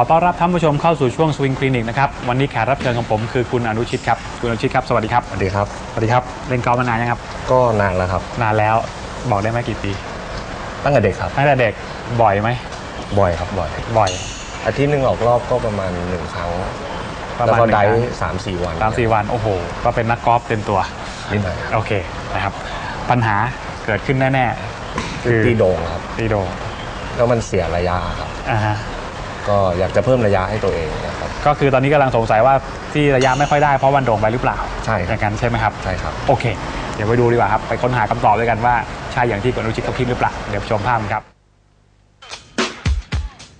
อต้อนรับท่านผู้ชมเข้าสู่ช่วงสวิงคลินิกนะครับวันนี้แขกรับเชิญของผมคือคุณอนุชิตครับคุณอนุชิตครับสวัสดีครับสวัสดีครับสวัสดีครับเล่นกอล์ฟมานานยังครับ ก็นานแล้วครับ นานแล้วบอกได้ไหมกี่ปี ตั้งแต่เด็กครับตั้งแต่เด็กบ่อยไหมบ่อยครับบ่อยบ่อย อาทิตย์หนึ่งออกรอบก็ประมาณหนึ่งครั้งประแล้วมาณก็หนึ่งได้ครั้งสามสี่วันสามสี่วันโอ้โห ก็เป็นนักกอล์ฟเต็มตัวนิดหน่อยโอเคนะครับ ปัญหาเกิดขึ้นแน่ๆคือตีโด่งครับตีโดงแล้วมันเสียระยะครับอ่าฮะ ก็อยากจะเพิ่มระยะให้ตัวเองนะครับ ก็คือตอนนี้กำลังสงสัยว่าที่ระยะไม่ค่อยได้เพราะวันโด่งไปหรือเปล่าใช่อครับย่างนั้นใช่ไหมครับ ใช่ครับ โอเค เดี๋ยวไปดูดีกว่าครับ ไปค้นหาคำตอบด้วยกันว่าใช่อย่างที่คุณอนุชิตเขาคิดหรือเปล่า เดี๋ยวชมภาพกันครับ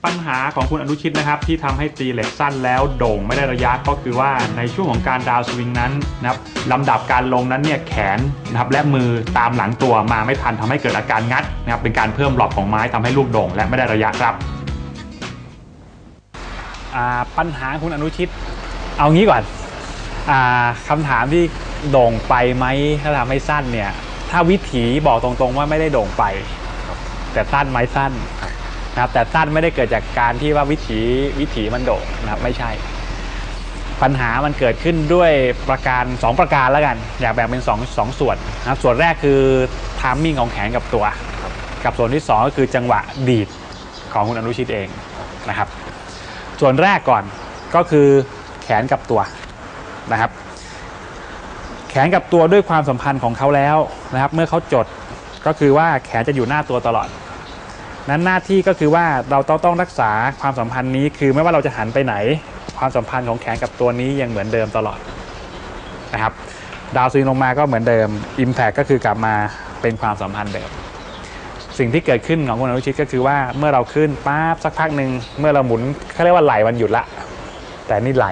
ปัญหาของคุณอนุชิตนะครับที่ทำให้ตีเหล็กสั้นแล้วโด่งไม่ได้ระยะก็คือว่าในช่วงของการดาวน์สวิงนั้นนะครับลำดับการลงนั้นเนี่ยแขนนะครับและมือตามหลังตัวมาไม่ทันทำให้เกิดอาการงัดนะครับเป็นการเพิ่มหลอบของไม้ทำให้ลูกโด่งและไม่ได้ระยะครับอ่า ปัญหาคุณอนุชิต เอางี้ก่อนอ่าคำถามที่โด่งไปไหมถ้าทำให้สั้นเนี่ย ถ้าวิถีบอกตรงๆว่าไม่ได้โด่งไป แต่สั้นไหมสั้นนะครับ แต่สั้นไม่ได้เกิดจากการที่ว่าวิถีวิถีมันโด่งนะครับ ไม่ใช่ ปัญหามันเกิดขึ้นด้วยประการ 2 ประการแล้วกัน อยากแบ่งเป็น2งส่วนนะครับ ส่วนแรกคือทามมิ่งของแขนกับตัว กับส่วนที่ 2 ก็คือจังหวะดีดของคุณอนุชิตเองนะครับ ส่วนแรกก่อนก็คือแขนกับตัวนะครับ แขนกับตัวด้วยความสัมพันธ์ของเขาแล้วนะครับ เมื่อเขาจดก็คือว่าแขนจะอยู่หน้าตัวตลอด นั้นหน้าที่ก็คือว่าเราต้องต้องรักษาความสัมพันธ์นี้ คือไม่ว่าเราจะหันไปไหน ความสัมพันธ์ของแขนกับตัวนี้ยังเหมือนเดิมตลอดนะครับ ดาวสวิงลงมาก็เหมือนเดิม Impact ก็คือกลับมาเป็นความสัมพันธ์เดิม สิ่งที่เกิดขึ้นของคุณอนุชิตก็คือว่าเมื่อเราขึ้นปั๊บสักพักหนึ่งเมื่อเราหมุนเขาเรียกว่าไหลมันหยุดละ แต่นี่ไหล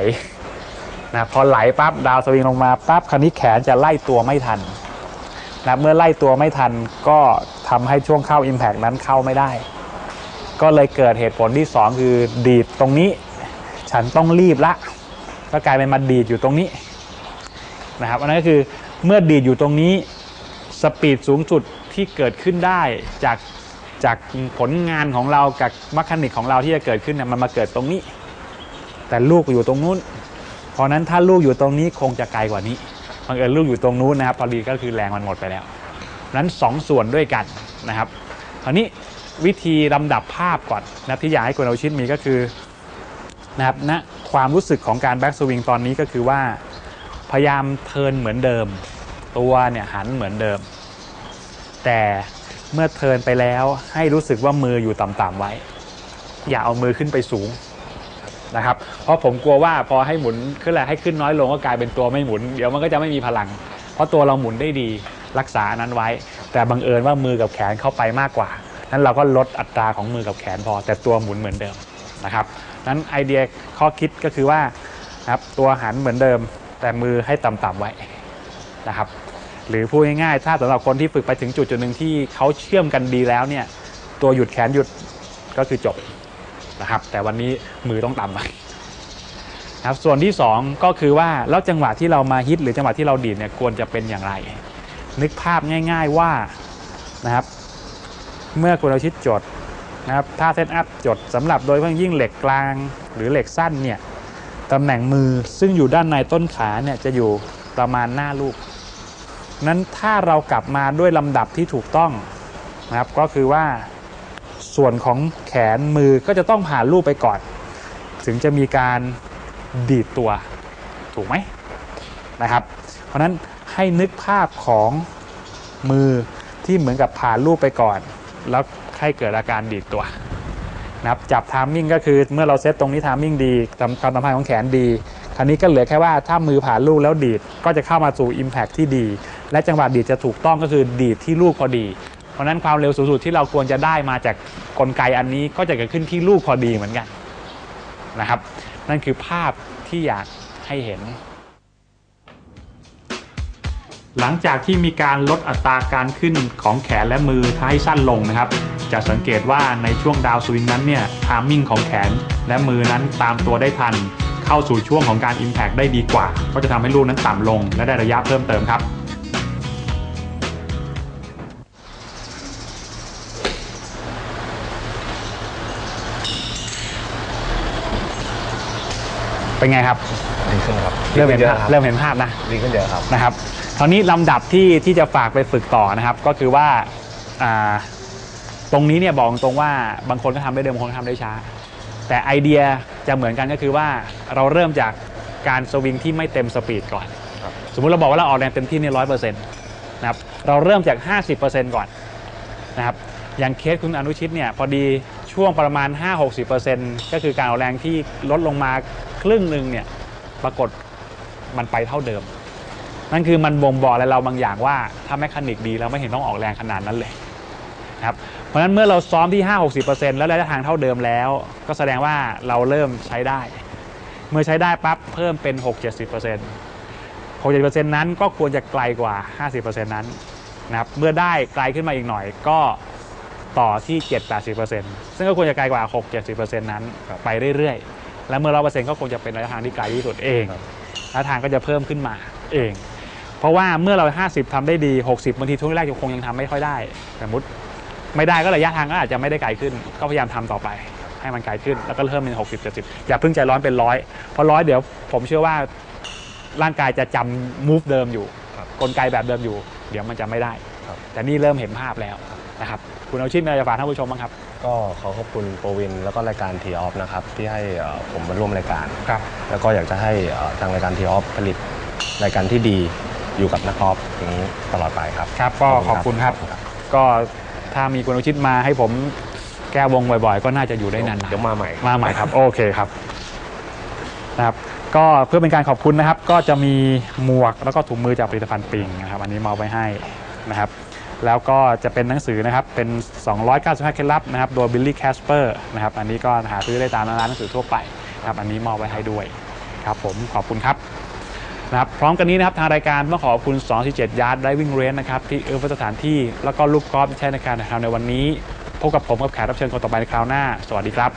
นะพอไหลปั๊บดาวสวิงลงมาปั๊บคราวนี้แขนจะไล่ตัวไม่ทันนะเมื่อไล่ตัวไม่ทันก็ทำให้ช่วงเข้า Impact นั้นเข้าไม่ได้ ก็เลยเกิดเหตุผลที่ 2 คือดีดตรงนี้ ฉันต้องรีบละ ก็กลายเป็นมาดีดอยู่ตรงนี้นะครับอันนั้นก็คือเมื่อดีดอยู่ตรงนี้สปีดสูงสุด ที่เกิดขึ้นได้จากจากผลงานของเรากับมัคคานิกของเราที่จะเกิดขึ้นเนี่ยมันมาเกิดตรงนี้ แต่ลูกอยู่ตรงนู้น เพราะนั้นถ้าลูกอยู่ตรงนี้คงจะไกลกว่านี้บังเอิญลูกอยู่ตรงนู้นนะครับพอดีก็คือแรงมันหมดไปแล้วนั้นสองส่วนด้วยกันนะครับคราวนี้วิธีลำดับภาพก่อนนะที่อยากให้คุณเอาชิดมีก็คือนะครับนะความรู้สึกของการแบ็กสวิงตอนนี้ก็คือว่า พยายามเทินเหมือนเดิม ตัวเนี่ยหันเหมือนเดิม แต่เมื่อเทิร์นไปแล้วให้รู้สึกว่ามืออยู่ต่ำๆไว้ อย่าเอามือขึ้นไปสูงนะครับ เพราะผมกลัวว่าพอให้หมุนขึ้นแหละให้ขึ้นน้อยลงก็กลายเป็นตัวไม่หมุน เดี๋ยวมันก็จะไม่มีพลัง เพราะตัวเราหมุนได้ดีรักษาอันนั้นไว้ แต่บังเอิญว่ามือกับแขนเข้าไปมากกว่า นั้นเราก็ลดอัตราของมือกับแขนพอ แต่ตัวหมุนเหมือนเดิมนะครับนั้นไอเดียข้อคิดก็คือว่านะครับตัวหันเหมือนเดิม แต่มือให้ต่ำๆไว้นะครับ หรือพูดง่ายๆถ้าสำหรับคนที่ฝึกไปถึงจุดจุดหนึ่งที่เขาเชื่อมกันดีแล้วเนี่ย ตัวหยุดแขนหยุดก็คือจบนะครับ แต่วันนี้มือต้องต่ำไปนะครับส่วนที่ 2 ก็คือว่าแล้วจังหวะที่เรามาฮิตหรือจังหวะที่เราดีดเนี่ยควรจะเป็นอย่างไร นึกภาพง่าย ๆว่านะครับ เมื่อคุณเราชิดจดนะครับถ้าเซตอัพจดสำหรับโดยเฉพาะยิ่งเหล็กกลางหรือเหล็กสั้นเนี่ยตำแหน่งมือซึ่งอยู่ด้านในต้นขาเนี่ยจะอยู่ประมาณหน้าลูก นั้นถ้าเรากลับมาด้วยลำดับที่ถูกต้องนะครับก็คือว่าส่วนของแขนมือก็จะต้องผ่านรูปไปก่อน ถึงจะมีการดีดตัวถูกไหมนะครับ เพราะนั้นให้นึกภาพของมือที่เหมือนกับผ่านรูปไปก่อน แล้วให้เกิดอาการดีดตัวนะครับจับทามมิ่งก็คือเมื่อเราเซตตรงนี้ทามมิ่งดีความสัมพันธ์ของแขนดี คราวนี้ก็เหลือแค่ว่าถ้ามือผ่านลูกแล้วดีดก็จะเข้ามาสู่ Impact ที่ดี และจังหวะดีดจะถูกต้องก็คือดีดที่ลูกพอดี เพราะนั้นความเร็วสูงสุดที่เราควรจะได้มาจากกลไกอันนี้ก็จะเกิดขึ้นที่ลูกพอดีเหมือนกันนะครับ นั่นคือภาพที่อยากให้เห็น หลังจากที่มีการลดอัตราการขึ้นของแขนและมือให้สั้นลงนะครับ จะสังเกตว่าในช่วงดาวสวิงนั้นเนี่ยทามมิ่งของแขนและมือนั้นตามตัวได้ทัน เข้าสู่ช่วงของการ Impact ได้ดีกว่า ก็จะทำให้ลูกนั้นต่ำลง และได้ระยะเพิ่มเติมครับคเป็นไงครับ ดีขึ้นครับเริ่มเห็นดีขึ้ภาพยอะครับเริ่มเห็นภาพนะดีขึ้นเยอะครับ นะครับคราวนี้ลำดับที่ที่จะฝากไปฝึกต่อนะครับ ก็คือว่าอ่าตรงนี้เนี่ยบอกตรงว่าบางคนก็ทำได้เร็วบางคนก็ทำได้ช้า แต่ไอเดีย จะเหมือนกันก็คือว่าเราเริ่มจากการสวิงที่ไม่เต็มสปีดก่อน ครับ สมมุติเราบอกว่าเราออกแรงเต็มที่เนี่ยร้อยเปอร์เซ็นต์นะครับเราเริ่มจาก 50%ก่อนนะครับอย่างเคสคุณอนุชิตเนี่ยพอดีช่วงประมาณ 5-60%ก็คือการออกแรงที่ลดลงมาครึ่งหนึ่งเนี่ยปรากฏมันไปเท่าเดิม นั่นคือมันบ่งบอกอะไรเราบางอย่างว่าถ้าแมคานิกดีเราไม่เห็นต้องออกแรงขนาดนั้นเลยนะครับเพ ราะฉะนั้นเมื่อเราซ้อมที่ 5-60%แล้วระยะทางเท่าเดิมแล้ว ก็แสดงว่าเราเริ่มใช้ได้ เมื่อใช้ได้ปั๊บเพิ่มเป็น 6-70% 60%นั้นก็ควรจะไกลกว่า 50%นั้นนะครับเมื่อได้ไกลขึ้นมาอีกหน่อยก็ต่อที่ 7-80%ซึ่งก็ควรจะไกลกว่า 6-70%นั้นครับไปเรื่อยๆ และเมื่อ100%ก็คงจะเป็นระยะทางที่ไกลที่สุดเองครับระยะทางก็จะเพิ่มขึ้นมาเอง เพราะว่าเมื่อเรา 50ทำได้ดี 60บางทีช่วงแรกคงยังทำไม่ค่อยได้ สมมติ ไม่ได้ก็ระยะทางก็อาจจะไม่ได้ไกลขึ้น ก็พยายามทำต่อไป ให้มันไกลขึ้น แล้วก็เพิ่มเป็น60 70อย่าเพิ่งใจร้อนเป็นร้อยเพราะร้อยเดี๋ยวผมเชื่อว่าร่างกายจะจำ move เดิมอยู่ครับกลไกแบบเดิมอยู่ เดี๋ยวมันจะไม่ได้ครับแต่นี่เริ่มเห็นภาพแล้วนะครับคุณเอาชิดมีอะไรจะฝากท่านผู้ชมบ้างครับ ก็ขอขอบคุณโปรวิน แล้วก็รายการทีออฟนะครับที่ให้เอ่อผมมาร่วมรายการครับแล้วก็อยากจะให้เอ่อทางรายการทีออฟผลิตรายการที่ดีอยู่กับนักกอล์ฟอย่างนี้ตลอดไปครับครับก็ขอบคุณครับ ก็ ถ้ามีคุณเอาชิดมาให้ผมแก้วงบ่อยๆ ก็น่าจะอยู่ได้นานๆ เดี๋ยวมาใหม่ มาใหม่ครับ โอเคครับนะครับ ก็เพื่อเป็นการขอบคุณนะครับ ก็จะมีหมวกแล้วก็ถุงมือจากผลิตภัณฑ์ปิงนะครับ อันนี้มอบไว้ให้นะครับ แล้วก็จะเป็นหนังสือนะครับ เป็น 295 เคล็ดลับนะครับ โดยบิลลี่แคสเปอร์นะครับ อันนี้ก็หาซื้อได้ตามร้านหนังสือทั่วไปนะครับ อันนี้มอบไว้ให้ด้วยครับ ผมขอบคุณครับ นะครับพร้อมกันนี้นะครับทางรายการต้องขอบคุณ 247 ยาร์ดไดวิ่งเรนนะครับที่เอื้อเฟื้อสถานที่ แล้วก็ลูกกอล์ฟที่ใช้ในการถ่ายทำในวันนี้ พบกับผมกับแขกรับเชิญคนต่อไปในคราวหน้า สวัสดีครับ